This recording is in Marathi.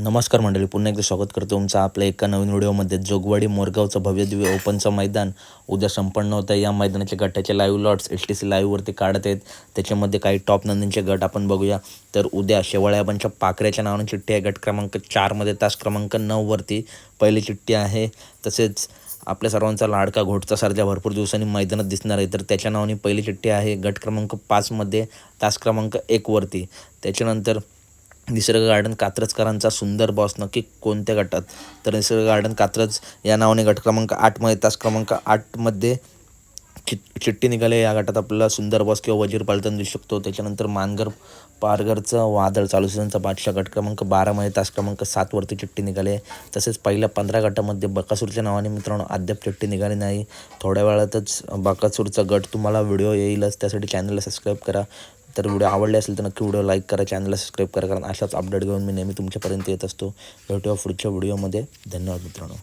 नमस्कार मंडळी पुन्हा एकदा स्वागत करतो तुमचं आपल्या एका नवीन व्हिडिओमध्ये. जोगवाडी मोरगावचं भव्य दिव्य ओपनचं मैदान उद्या संपन्न होतं. या मैदानाच्या गटाचे live lots S T C लाईव्हवरती काढत आहेत. त्याच्यामध्ये काही टॉप नंदींचे गट आपण बघूया. तर उद्या शेवाळ्याबांच्या पाखऱ्याच्या नावाने चिठ्ठी आहे. गट क्रमांक चारमध्ये तास क्रमांक नऊवरती पहिली चिठ्ठी आहे. तसेच आपल्या सर्वांचा लाडका घोटचा सारख्या भरपूर दिवसांनी मैदानात दिसणार आहे. तर त्याच्या नावाने पहिली चिठ्ठी आहे. गट क्रमांक पाचमध्ये तास क्रमांक एकवरती त्याच्यानंतर निसर्ग गार्डन कात्रजकरांचा सुंदर बॉस नक्की कोणत्या गटात? तर निसर्ग गार्डन कात्रज या नावाने गट क्रमांक आठमध्ये तास क्रमांक आठमध्ये चिट चिठ्ठी निघाले. या गटात आपल्याला सुंदर बॉस किंवा वजीर पालतन दिसू शकतो. त्याच्यानंतर मानगर पारगरचं वादळ चालू सीझनचा बादशाह गट क्रमांक बारामध्ये तास क्रमांक सातवरती चिठ्ठी निघाली. आहे तसेच पहिल्या पंधरा गटामध्ये बकासूरच्या नावाने मित्रांनो अद्याप चिठ्ठी निघाली नाही. थोड्या वेळातच बकासूरचा गट तुम्हाला व्हिडिओ येईलच. त्यासाठी चॅनलला सबस्क्राईब करा. तर व्हिडिओ आवडले असेल तर नक्की व्हिडिओ लाईक करा चॅनलला सबस्क्राईब करा कारण अशाच अपडेट घेऊन मी नेहमी तुमच्यापर्यंत येत असतो. भेटूया पुढच्या व्हिडिओमध्ये धन्यवाद मित्रांनो.